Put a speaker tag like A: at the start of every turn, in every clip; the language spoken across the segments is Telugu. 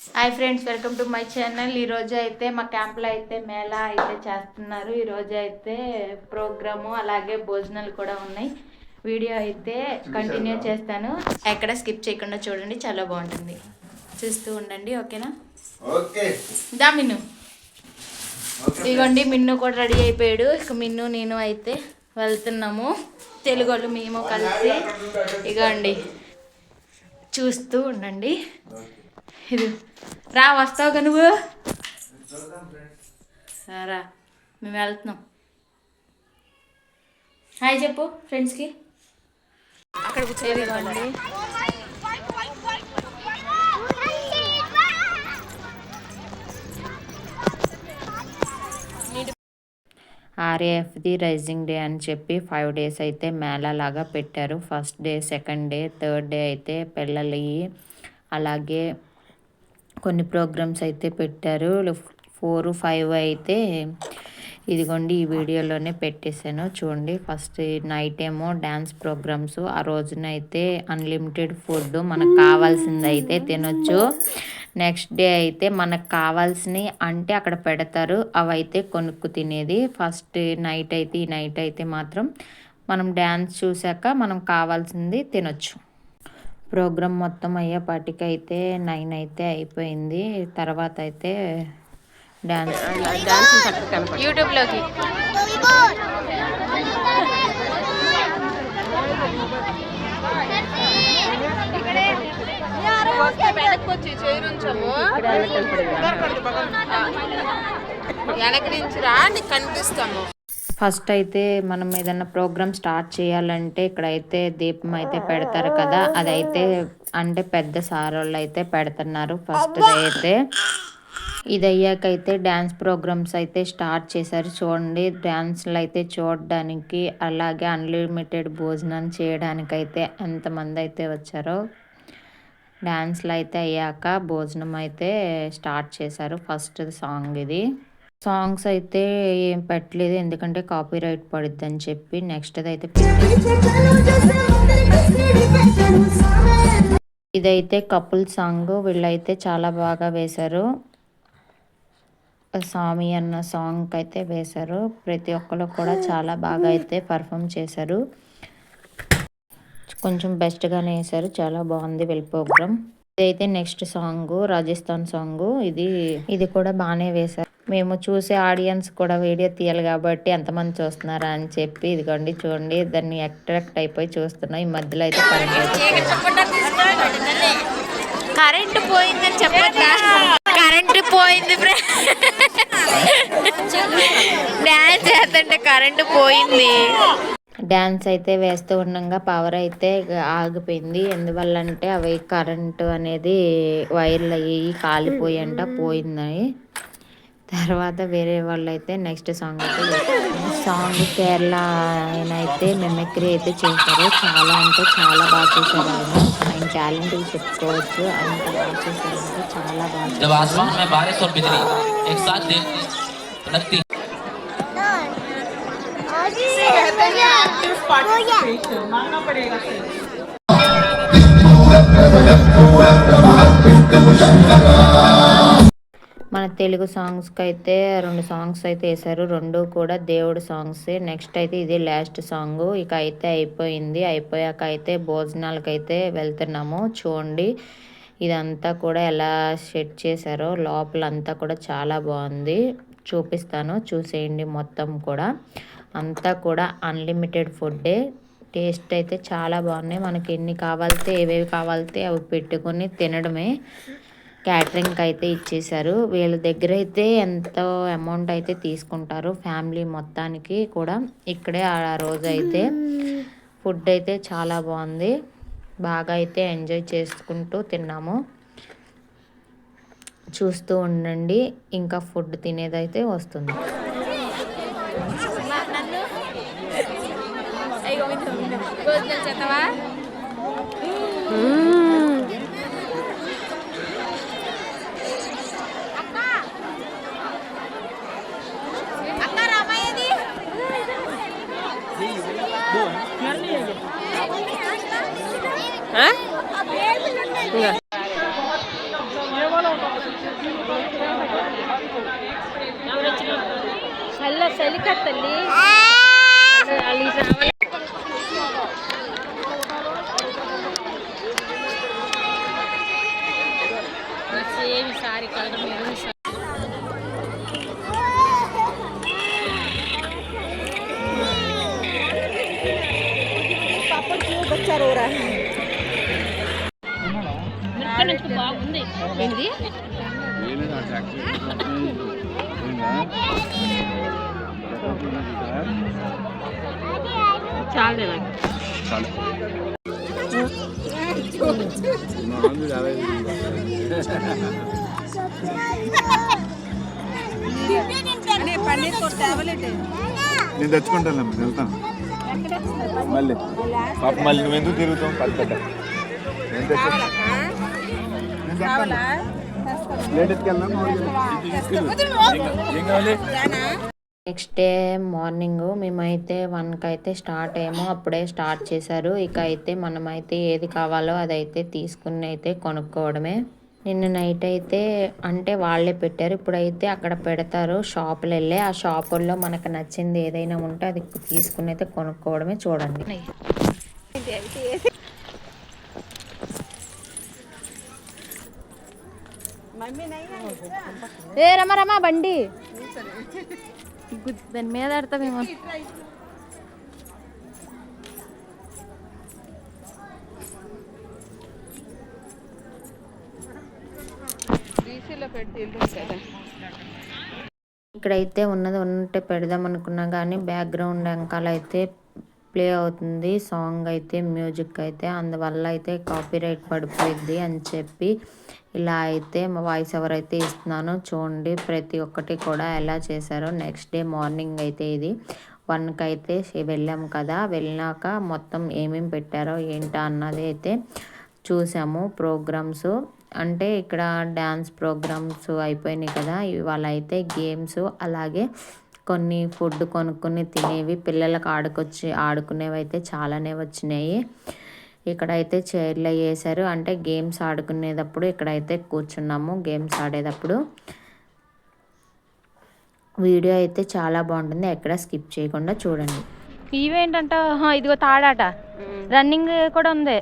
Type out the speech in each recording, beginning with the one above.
A: Hi friends welcome to my channel ఈరోజు అయితే మా క్యాంప్లో అయితే మేళా అయితే చేస్తున్నారు. ఈరోజు అయితే ప్రోగ్రాము అలాగే భోజనాలు కూడా ఉన్నాయి. వీడియో అయితే కంటిన్యూ చేస్తాను. ఎక్కడ స్కిప్ చేయకుండా చూడండి చాలా బాగుంటుంది. చూస్తూ ఉండండి ఓకేనా?
B: ఓకే.
A: దా మిన్ను. ఇదిగోండి మిన్ను కూడా రెడీ అయిపోయాడు. ఇక మిన్ను నేను అయితే వెళ్తున్నాము. తెలుగు వాళ్ళు మేము కలిసి. ఇగోండి. చూస్తూ ఉండండి. ఇది రా వస్తావుగా నువ్వు రా మేము వెళ్తున్నాం హాయ్ చెప్పు ఫ్రెండ్స్కి అక్కడ కూర్చోండి ఆర్ఏఎఫ్ది రైజింగ్ డే అని చెప్పి ఫైవ్ డేస్ అయితే మేళా లాగా పెట్టారు. First day second day third day అయితే పిల్లలవి అలాగే కొన్ని ప్రోగ్రామ్స్ అయితే పెట్టారు. ఫోర్ ఫైవ్ అయితే ఇదిగోండి ఈ వీడియోలోనే పెట్టేశాను. చూడండి ఫస్ట్ నైట్ ఏమో డ్యాన్స్ ప్రోగ్రామ్స్. ఆ రోజున అయితే అన్లిమిటెడ్ ఫుడ్ మనకు కావాల్సింది అయితే తినొచ్చు. నెక్స్ట్ డే అయితే మనకు కావాల్సినవి అంటే అక్కడ పెడతారు. అవి అయితే కొనుక్కు తినేది. ఫస్ట్ నైట్ అయితే ఈ నైట్ అయితే మాత్రం మనం డ్యాన్స్ చూసాక మనం కావాల్సింది తినొచ్చు. ప్రోగ్రామ్ మొత్తం అయ్యేపాటికి అయితే నైన్ అయితే అయిపోయింది. తర్వాత అయితే డ్యాన్స్ యూట్యూబ్లోకి.
C: వెనక నుంచి రా నీకు కనిపిస్తాము
A: ఫస్ట్ అయితే మనం ఏదైనా ప్రోగ్రామ్ స్టార్ట్ చేయాలంటే ఇక్కడైతే దీపం అయితే పెడతారు కదా అదైతే అంటే పెద్ద సారోళ్ళు వాళ్ళు అయితే పెడుతున్నారు ఫస్ట్ అయితే. ఇది అయ్యాక అయితే డ్యాన్స్ ప్రోగ్రామ్స్ అయితే స్టార్ట్ చేశారు. చూడండి డ్యాన్స్లు అయితే చూడడానికి అలాగే అన్లిమిటెడ్ భోజనం చేయడానికి అయితే ఎంతమంది అయితే వచ్చారో డ్యాన్స్లు అయితే అయ్యాక భోజనం అయితే స్టార్ట్ చేశారు. ఫస్ట్ సాంగ్ ఇది. సాంగ్స్ అయితే ఏం పెట్టలేదు. ఎందుకంటే కాపీ రైట్ పడుద్ది అని చెప్పి నెక్స్ట్ అయితే ఇదైతే కపుల్ సాంగ్. వీళ్ళైతే చాలా బాగా వేశారు. స్వామి అన్న సాంగ్ అయితే వేశారు. ప్రతి ఒక్కరు కూడా చాలా బాగా అయితే పర్ఫామ్ చేశారు. కొంచెం బెస్ట్గానే వేశారు. చాలా బాగుంది వీళ్ళ ప్రోగ్రామ్. ఇదైతే నెక్స్ట్ సాంగ్ రాజస్థాన్ సాంగ్. ఇది ఇది కూడా బాగానే వేశారు. మేము చూసే ఆడియన్స్ కూడా వీడియో తీయాలి కాబట్టి ఎంతమంది చూస్తున్నారా అని చెప్పి ఇదిగోండి చూడండి దాన్ని అట్రాక్ట్ అయిపోయి చూస్తున్నాం. ఈ మధ్యలో అయితే కరెంట్ కరెంట్ పోయిందని చెప్పట్లా కరెంట్ పోయింది డ్యాన్స్ చేస్తుంటే కరెంట్ పోయింది. డ్యాన్స్ అయితే వేస్తూ ఉండగా పవర్ అయితే ఆగిపోయింది. ఎందువల్ల అంటే అవి కరెంటు అనేది వైర్లు అయ్యి కాలిపోయి అంట పోయిందని. తర్వాత వేరే వాళ్ళు అయితే నెక్స్ట్ సాంగ్ అయితే సాంగ్ కేరళ ఆయన అయితే మెమెక్రీ అయితే చేశారు. చాలా అంటే చాలా బాగా చేశారు ఆయన. ఆయన టాలెంట్ చెప్పుకోవచ్చు. అంత బాగా చేశారంటే చాలా బాగా చేశారు తెలుగు సాంగ్స్కి అయితే రెండు సాంగ్స్ అయితే వేశారు. రెండు కూడా దేవుడు సాంగ్స్ నెక్స్ట్ అయితే ఇది లాస్ట్ సాంగ్ ఇక అయితే అయిపోయింది. అయిపోయాక అయితే భోజనాలకు అయితే వెళ్తున్నాము. చూడండి ఇదంతా కూడా ఎలా సెట్ చేశారో లోపలంతా కూడా చాలా బాగుంది. చూపిస్తాను చూసేయండి మొత్తం కూడా. అంతా కూడా అన్లిమిటెడ్ ఫుడ్డే టేస్ట్ అయితే చాలా బాగున్నాయి. మనకి ఎన్ని కావాలితే ఏవేవి కావాలితే అవి పెట్టుకొని తినడమే. క్యాటరింగ్కి అయితే ఇచ్చేశారు వీళ్ళ దగ్గర అయితే ఎంతో అమౌంట్ అయితే తీసుకుంటారు ఫ్యామిలీ మొత్తానికి కూడా. ఇక్కడే ఆ రోజు అయితే ఫుడ్ అయితే చాలా బాగుంది. బాగా అయితే ఎంజాయ్ చేసుకుంటూ తిన్నాము. చూస్తూ ఉండండి. ఇంకా ఫుడ్ తినేదైతే వస్తుంది.
B: చల్ల చలిక తల్లి సేమి సారి కలగడం ఎరువు సారి पापड़ क्यों बच्चा रो रहा है ఏంది? చాలే నాకు.
D: నేను తెచ్చుకుంటాను వెళ్తాను. మళ్ళీ. పాప మళ్ళీ నువ్వు ఎందుకు తిరుగుతావు? పక్కట నేను తెచ్చుకుంటా.
A: నెక్స్ట్ డే మార్నింగ్ మేమైతే వన్కి అయితే స్టార్ట్ అయ్యాము. అప్పుడే స్టార్ట్ చేశారు. ఇక అయితే మనమైతే ఏది కావాలో అదైతే తీసుకుని అయితే కొనుక్కోవడమే. నిన్న నైట్ అయితే అంటే వాళ్ళే పెట్టారు. ఇప్పుడైతే అక్కడ పెడతారు. షాపులు వెళ్ళి ఆ షాపుల్లో మనకు నచ్చింది ఏదైనా ఉంటే అది తీసుకుని అయితే కొనుక్కోవడమే చూడండి.
B: ఏ రమ రమ బండి. దాని మీద ఆడతామేమో
C: బీసీలో పెట్టి ఇల్లు కదా
A: ఇక్కడైతే ఉన్నది ఉన్నట్టే పెడదాం అనుకున్నా కానీ బ్యాక్గ్రౌండ్ వెనకాల అయితే ప్లే అవుతుంది సాంగ్ అయితే మ్యూజిక్ అయితే అందువల్ల అయితే కాపీరైట్ పడిపోయింది అని చెప్పి ఇలా అయితే మా వాయిస్ ఎవరైతే అయితే ఇస్తున్నానో చూడండి ప్రతి ఒక్కటి కూడా ఎలా చేశారో. నెక్స్ట్ డే మార్నింగ్ అయితే ఇది. వన్కి అయితే వెళ్ళాం కదా వెళ్ళినాక మొత్తం ఏమేమి పెట్టారో ఏంటా అన్నది అయితే చూసాము ప్రోగ్రామ్స్. అంటే ఇక్కడ డ్యాన్స్ ప్రోగ్రామ్స్ అయిపోయినాయి కదా ఇవాళ అయితే గేమ్స్ అలాగే కొన్ని ఫుడ్ కొనుక్కొని తినేవి. పిల్లలకు ఆడుకొచ్చి ఆడుకునేవి అయితే చాలానే వచ్చినాయి. ఇక్కడైతే చైర్లు వేసారు అంటే గేమ్స్ ఆడుకునేటప్పుడు ఇక్కడైతే కూర్చున్నాము గేమ్స్ ఆడేటప్పుడు. వీడియో అయితే చాలా బాగుంటుంది. ఎక్కడ స్కిప్ చేయకుండా చూడండి.
B: ఇవేంటంట? ఇదిగో తాడాట. రన్నింగ్ కూడా ఉంది.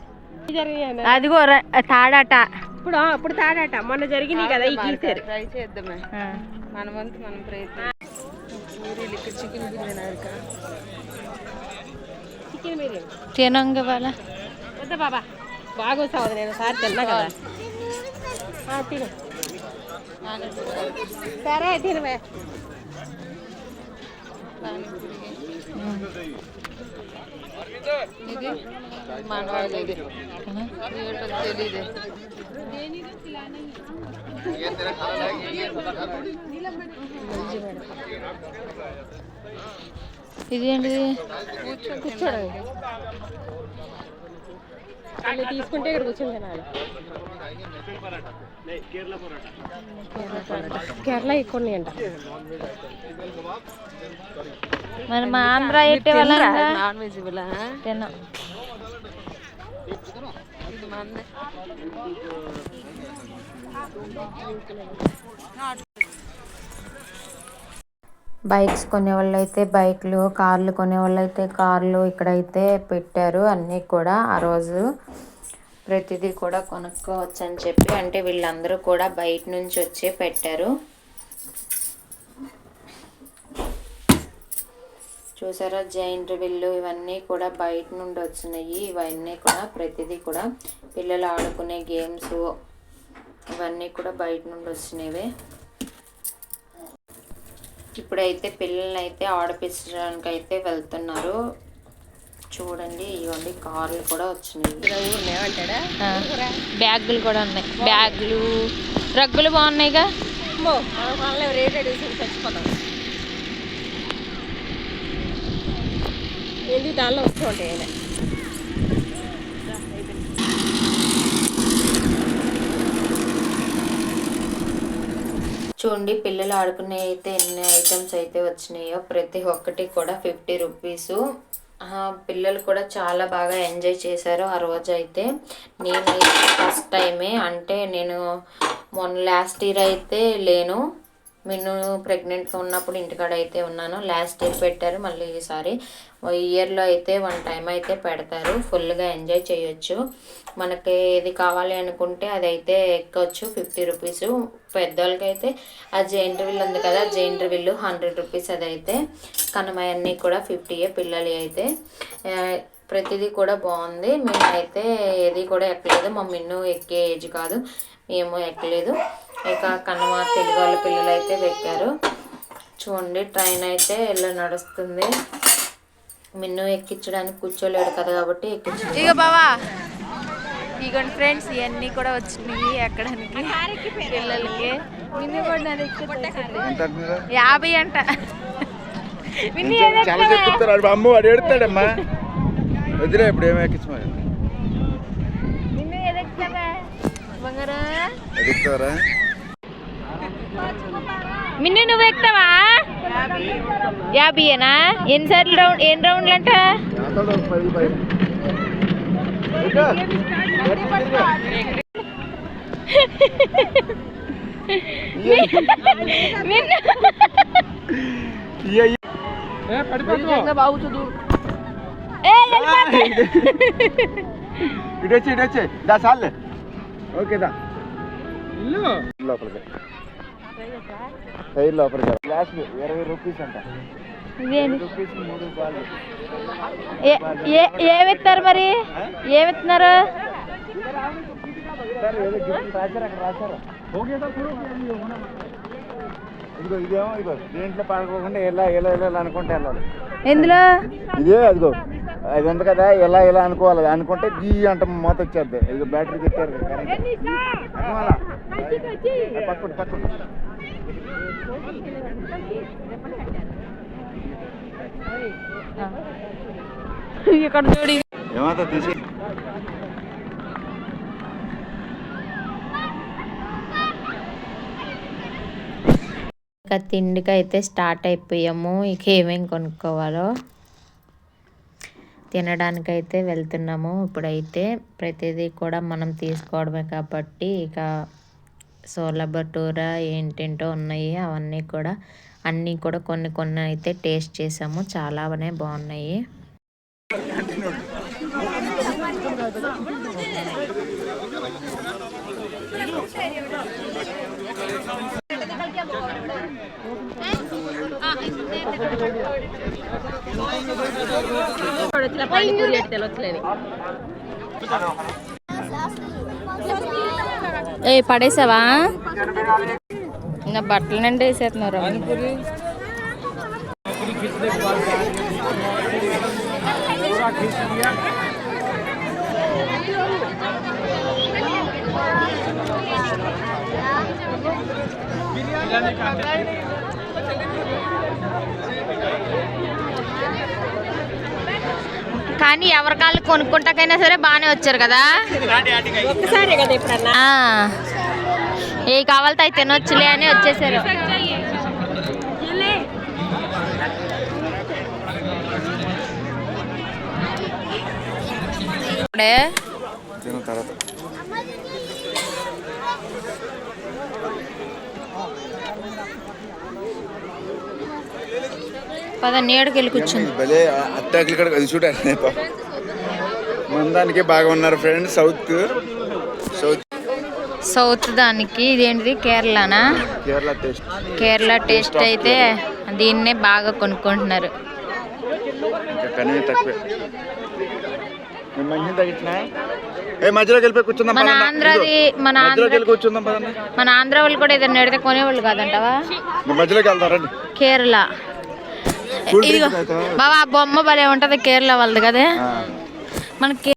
B: అదిగో ర- తాడాట.
E: ఇప్పుడు అప్పుడు తాడాట. మొన్న జరిగినాయి కదా ఈ గీసారు.
C: ట్రై చేద్దామే. మన వంతు మనం ప్రయత్నం. పూరీలు ఇక్కడ చికెన్ బిర్యానీ అరక
E: చికెన్ బిర్యానీ
B: తినంగ వాళ్ళ
E: వద్దా బాబా బాగా వస్తావు నేను సార్ తిన్నా కదా ఆ, తిను సరే తినవే
C: ఇది ఏంటో
B: ఇది ఏంటిది
C: కూర్చోండి.
E: అన్ని తీసుకుంటే ఇక్కడ కూర్చొని తినాలి. కేరళ ఎక్కువ ఉన్నాయంట
B: మరి మా ఆంధ్ర ఎట్టే వాళ్ళ
C: నాన్ వెజ్ ఇవ్వలా?
B: తిన్నాం
A: బైక్స్ కొనేవాళ్ళు అయితే బైక్లు కార్లు కొనేవాళ్ళు అయితే కార్లు ఇక్కడైతే పెట్టారు. అన్నీ కూడా ఆ రోజు ప్రతిదీ కూడా కొనుక్కోవచ్చు అని చెప్పి అంటే వీళ్ళందరూ కూడా బయట నుంచి వచ్చే పెట్టారు. చూసారా? జైంట్ విల్లు ఇవన్నీ కూడా బయట నుండి వచ్చినాయి. ఇవన్నీ కూడా ప్రతిదీ కూడా పిల్లలు ఆడుకునే గేమ్స్ ఇవన్నీ కూడా బయట నుండి వచ్చినవే. ఇప్పుడైతే పిల్లల్ని అయితే ఆడిపించడానికి అయితే వెళ్తున్నారు. చూడండి ఇవ్వండి కార్లు కూడా వచ్చినాయి.
B: బ్యాగులు కూడా ఉన్నాయి. బ్యాగులు రగ్గులు బాగున్నాయిగా?
E: దానిలో వస్తూ ఉంటాయి
A: చూడండి పిల్లలు ఆడుకునే అయితే ఎన్ని ఐటమ్స్ అయితే వచ్చినాయో ప్రతి ఒక్కటి కూడా ఫిఫ్టీ రూపీస్ పిల్లలు కూడా చాలా బాగా ఎంజాయ్ చేశారు ఆ రోజు అయితే. నేను ఫస్ట్ టైమే అంటే నేను మొన్న లాస్ట్ ఇయర్ అయితే లేను. నేను ప్రెగ్నెంట్గా ఉన్నప్పుడు ఇంటికాడ అయితే ఉన్నాను. లాస్ట్ ఇయర్ పెట్టారు మళ్ళీ ఈసారి. ఇయర్లో అయితే వన్ టైం అయితే పెడతారు. ఫుల్గా ఎంజాయ్ చేయొచ్చు. మనకి ఏది కావాలి అనుకుంటే అది అయితే ఎక్కొచ్చు ఫిఫ్టీ రూపీస్ పెద్దవాళ్ళకి అయితే ఆ జైంట్ విల్ ఉంది కదా జైంట్ విల్ హండ్రెడ్ రూపీస్ అదైతే. కనుమయన్నీ కూడా ఫిఫ్టీయే పిల్లలు అయితే. ప్రతిదీ కూడా బాగుంది. మేమైతే ఏది కూడా ఎక్కలేదు. మా మిన్ను ఎక్కే ఏజ్ కాదు. మేము ఎక్కలేదు. ఇక కనుమ తెలుగు వాళ్ళ పిల్లలు అయితే ఎక్కారు చూడండి ట్రైన్ అయితే ఇలా నడుస్తుంది. మిన్ను ఎక్కించడానికి కూర్చోలేడు కదా కాబట్టి ఎక్కించ
B: బావా. ఇగోండి ఫ్రెండ్స్ ఇవన్నీ కూడా వచ్చినాయి ఎక్కడానికి పిల్లలకి. మిన్ని కూడా? యాభై అంట.
D: చాలా చెప్తారు అమ్మ వాడు ఎడతాడమ్మా వదిలే ఇప్పుడు ఏమి ఎక్కించమా
B: మిన్ని నువ్వు ఎక్కుతావా? యాభైనా ఎన్నిసార్లు రౌండ్ ఎన్ని రౌండ్లు అంట
D: పది పది
B: మిన్ను ఏ, వెళ్ళిపోతా.
D: ఇడొచ్చి ఇడొచ్చి దా సార్లే ఓకే దా లోపలికి టైర్ లోపలికి గ్లాస్ ఇరవై రూపీస్ అంట
B: ఏ- ఏ- ఏమిస్తారు మరి?
D: అనుకుంటే వెళ్ళాలి.
B: ఎందులో?
D: ఇదే అదిగో అది ఉంది కదా ఎలా ఎలా అనుకోవాలి. అనుకుంటే గీ అంట మూత వచ్చేద్ది. ఇదిగో బ్యాటరీ పెట్టారు పక్కన పక్కన
B: ఇక్కడ చూడు
D: తీసి
A: తిండికి అయితే స్టార్ట్ అయిపోయాము. ఇక ఏమేం కొనుక్కోవాలో తినడానికైతే వెళ్తున్నాము. ఇప్పుడైతే ప్రతిదీ కూడా మనం తీసుకోవడమే కాబట్టి ఇక సోలా భటూరా ఏంటేంటో ఉన్నాయి. అవన్నీ కూడా అన్నీ కూడా కొన్ని కొన్ని అయితే టేస్ట్ చేసాము. చాలానే బాగున్నాయి.
E: పానీపూరి
B: ఏ పడేసావా? నా బట్టలు నిండా వేసేస్తున్నారు. కానీ ఎవరికాళ్ళు కొనుక్కుంటాకైనా సరే బాగానే వచ్చారు కదా?
E: ఒక్కసారి కదా.
B: ఏ కావాలితే అవి తినొచ్చులే అని వచ్చేసారు. ఇప్పుడే
D: తిన్న తర్వాత.
B: పద నీడకి వెళ్ళి కూర్చుంది
D: భలే అట్టాకులు ఇక్కడ అది మందానికి బాగా ఉన్నారు ఫ్రెండ్స్ సౌత్. సౌత్
B: దానికి ఇదేంటిది? కేరళనా?
D: కేరళ టేస్ట్.
B: కేరళ టేస్ట్ అయితే దీన్నే బాగా కొనుక్కుంటున్నారు. మన. ఆంధ్రాది మన మన ఆంధ్ర వాళ్ళు కూడా ఏదైనా ఎడితే కొనేవాళ్ళు కాదంటవా? కేరళ. ఇదిగో బాబా బొమ్మ భలే ఉంటది కేరళ వాళ్ళది కదా. మనకి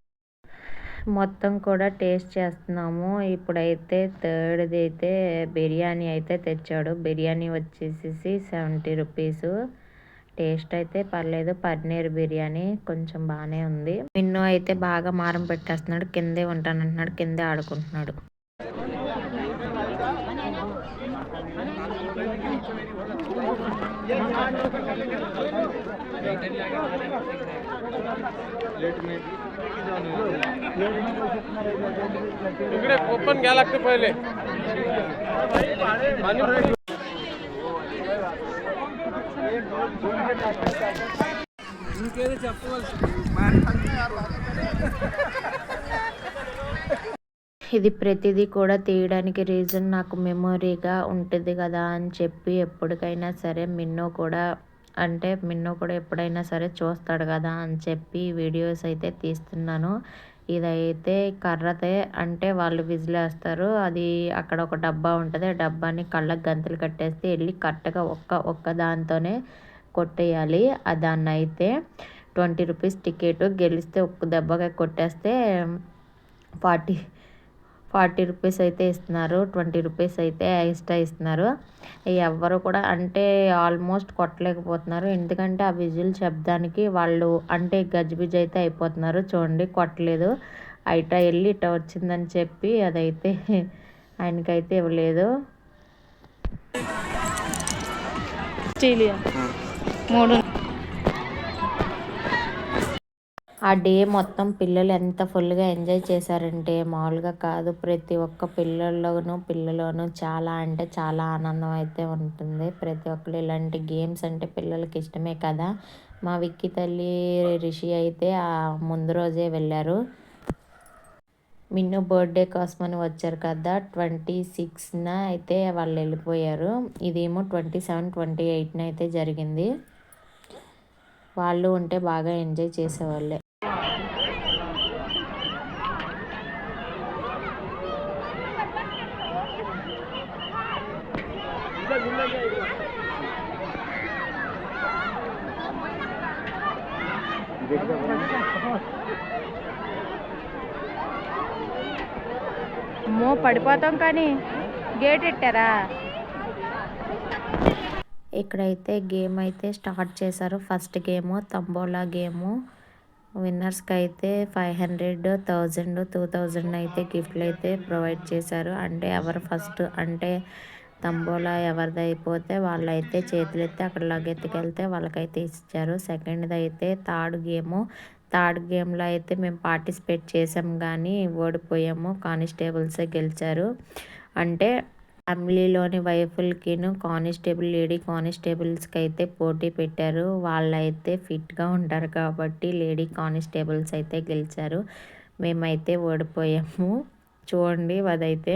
A: మొత్తం కూడా టేస్ట్ చేస్తున్నాము. ఇప్పుడైతే థర్డ్ది అయితే బిర్యానీ అయితే తెచ్చాడు. బిర్యానీ వచ్చేసేసి సెవెంటీ రూపీస్. టేస్ట్ అయితే పర్లేదు. పన్నీర్ బిర్యానీ కొంచెం బాగానే ఉంది. నిన్ను అయితే బాగా మారం పెట్టేస్తున్నాడు. కిందే ఉంటానంటున్నాడు. కిందే ఆడుకుంటున్నాడు.
F: इकडे ओपन घ्या लागते पहिले पाणी ఇంకేదో చెప్పవలసి
A: ఇది ప్రతిదీ కూడా తీయడానికి రీజన్ నాకు మెమొరీగా ఉంటుంది కదా అని చెప్పి ఎప్పటికైనా సరే మిన్నో కూడా అంటే మిన్నో కూడా ఎప్పుడైనా సరే చూస్తాడు కదా అని చెప్పి వీడియోస్ అయితే తీస్తున్నాను. ఇదైతే కర్రతే అంటే వాళ్ళు విజిలేస్తారు. అది అక్కడ ఒక డబ్బా ఉంటుంది. ఆ డబ్బాని కళ్ళకు గంతులు కట్టేస్తే వెళ్ళి కరెక్ట్గా ఒక్క ఒక్క దాంతోనే కొట్టేయాలి. దాన్ని అయితే ట్వంటీ రూపీస్ టికెట్ గెలిస్తే ఒక్క దెబ్బగా కొట్టేస్తే ఫార్టీ ఫార్టీ రూపీస్ అయితే ఇస్తున్నారు ట్వంటీ రూపీస్ అయితే ఎక్స్ట్రా ఇస్తున్నారు. ఎవ్వరు కూడా అంటే ఆల్మోస్ట్ కొట్టలేకపోతున్నారు. ఎందుకంటే ఆ విజిల్ శబ్దానికి వాళ్ళు అంటే గజిబిజి అయితే అయిపోతున్నారు. చూడండి కొట్టలేదు. అయిట వెళ్ళి ఇట వచ్చిందని చెప్పి అదైతే ఆయనకైతే ఇవ్వలేదు.
B: మూడు
A: ఆ డే మొత్తం పిల్లలు ఎంత ఫుల్గా ఎంజాయ్ చేశారంటే మామూలుగా కాదు. ప్రతి ఒక్క పిల్లల్లోనూ పిల్లలోనూ చాలా అంటే చాలా ఆనందం అయితే ఉంటుంది. ప్రతి ఒక్కరు ఇలాంటి గేమ్స్ అంటే పిల్లలకి ఇష్టమే కదా. మా విక్కి తల్లి రిషి అయితే ఆ ముందు రోజే వెళ్ళారు. మిన్ను బర్త్డే కోసమని వచ్చారు కదా. ట్వంటీ సిక్స్న అయితే వాళ్ళు వెళ్ళిపోయారు. ఇదేమో ట్వంటీ సెవెన్ ట్వంటీ ఎయిట్న అయితే జరిగింది. వాళ్ళు ఉంటే బాగా ఎంజాయ్ చేసేవాళ్ళే.
B: మో పడిపోతాం కానీ గేట్ ఎట్టారా?
A: ఇక్కడైతే గేమ్ అయితే స్టార్ట్ చేశారు. First game tambola game. విన్నర్స్కి అయితే five hundred thousand two thousand అయితే గిఫ్ట్లు అయితే ప్రొవైడ్ చేశారు. అంటే ఎవరు ఫస్ట్ అంటే తంబోలా ఎవరిది అయిపోతే వాళ్ళైతే చేతులు ఎత్తి అక్కడ లగెత్తుకెళ్తే వాళ్ళకైతే ఇచ్చారు. సెకండ్ది అయితే థర్డ్ గేము. థర్డ్ గేమ్లో అయితే మేము పార్టిసిపేట్ చేసాం కానీ ఓడిపోయాము. కానిస్టేబుల్సే గెలిచారు. అంటే ఫ్యామిలీలోని వైఫుల్కిను కానిస్టేబుల్ లేడీ కానిస్టేబుల్స్కి అయితే పోటీ పెట్టారు. వాళ్ళైతే ఫిట్గా ఉంటారు కాబట్టి లేడీ కానిస్టేబుల్స్ అయితే గెలిచారు. మేమైతే ఓడిపోయాము. చూడండి అదైతే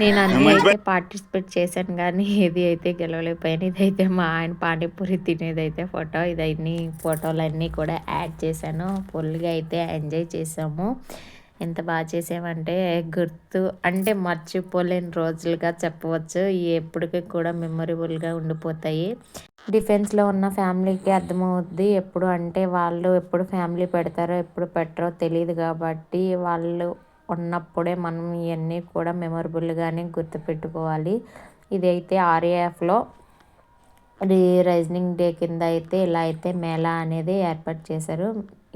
A: నేను అన్నీ అయితే పార్టిసిపేట్ చేశాను కానీ ఏది అయితే గెలవలేకపోయాను ఇదైతే మా ఆయన పానీపూరి తినేదైతే ఫోటో ఇదన్నీ ఫోటోలు అన్నీ కూడా యాడ్ చేశాను. ఫుల్గా అయితే ఎంజాయ్ చేసాము ఎంత బాగా చేసామంటే గుర్తు అంటే మర్చిపోలేని రోజులుగా చెప్పవచ్చు. ఎప్పటికీ కూడా మెమొరబుల్గా ఉండిపోతాయి. డిఫెన్స్లో ఉన్న ఫ్యామిలీకి అర్థమవుద్ది. ఎప్పుడు అంటే వాళ్ళు ఎప్పుడు ఫ్యామిలీ పెడతారో ఎప్పుడు పెట్టరో తెలియదు కాబట్టి వాళ్ళు ఉన్నప్పుడే మనం ఇవన్నీ కూడా మెమొరబుల్గానే గుర్తుపెట్టుకోవాలి. ఇదైతే ఆర్ఏఎఫ్లో రీ రైజనింగ్ డే కింద అయితే ఇలా అయితే మేళా అనేది ఏర్పాటు చేశారు.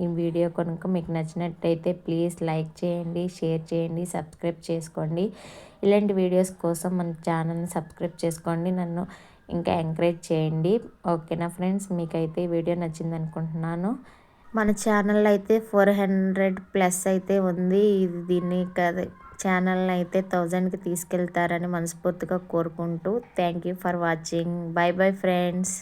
A: ఈ వీడియో కనుక మీకు నచ్చినట్టయితే ప్లీజ్ లైక్ చేయండి షేర్ చేయండి సబ్స్క్రైబ్ చేసుకోండి. ఇలాంటి వీడియోస్ కోసం మన ఛానల్ని సబ్స్క్రైబ్ చేసుకోండి. నన్ను ఇంకా ఎంకరేజ్ చేయండి. ఓకేనా ఫ్రెండ్స్ మీకైతే వీడియో నచ్చింది అనుకుంటున్నాను మన ఛానల్ అయితే ఫోర్ హండ్రెడ్ ప్లస్ అయితే ఉంది. ఇది దీన్ని కదా ఛానల్ని అయితే థౌజండ్కి తీసుకెళ్తారని మనస్ఫూర్తిగా కోరుకుంటూ thank you for watching bye bye friends